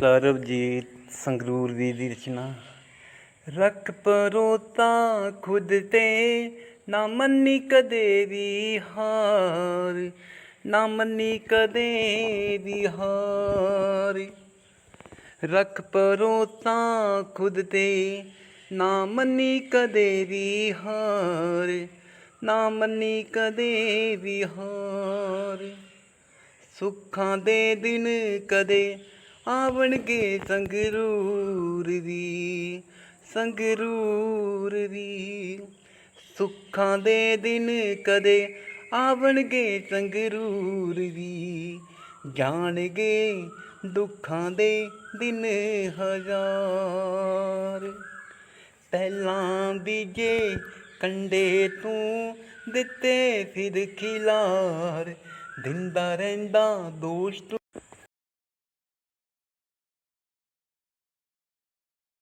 ਸਰਬਜੀਤ ਸੰਗਰੂਰ ਦੀ ਦੀ ਰਚਨਾ। ਰੱਖ ਪਰੋਤਾ ਖੁਦ ਤੇ ਨਾ ਮੰਨੀ ਕਦੇ ਵੀ ਹਾਰ, ਨਾ ਮੰਨੀ ਕਦੇ ਵੀ ਹਾਰ। ਰੱਖ ਪਰੋਤਾ ਖੁਦ ਤੇ ਨਾ ਮੰਨੀ ਕਦੇ ਵੀ ਹਾਰ, ਨਾ ਮੰਨੀ ਕਦੇ ਵੀ ਹਾਰ। ਸੁੱਖਾਂ ਦੇ ਦਿਨ ਕਦੇ ਆਵਣਗੇ ਸੰਗਰੂਰ ਦੀ ਸੰਗਰੂਰ ਦੀ। ਸੁੱਖਾਂ ਦੇ ਦਿਨ ਕਦੇ ਆਵਣਗੇ ਸੰਗਰੂਰ ਦੀ, ਜਾਣਗੇ ਦੁੱਖਾਂ ਦੇ ਦਿਨ ਹਜ਼ਾਰ। ਪਹਿਲਾਂ ਬੀਜੇ ਕੰਡੇ ਤੂੰ ਦਿੱਤੇ ਫਿਰ ਖਿਲਾਰ, ਦਿੰਦਾ ਰਹਿੰਦਾ ਦੋਸਤ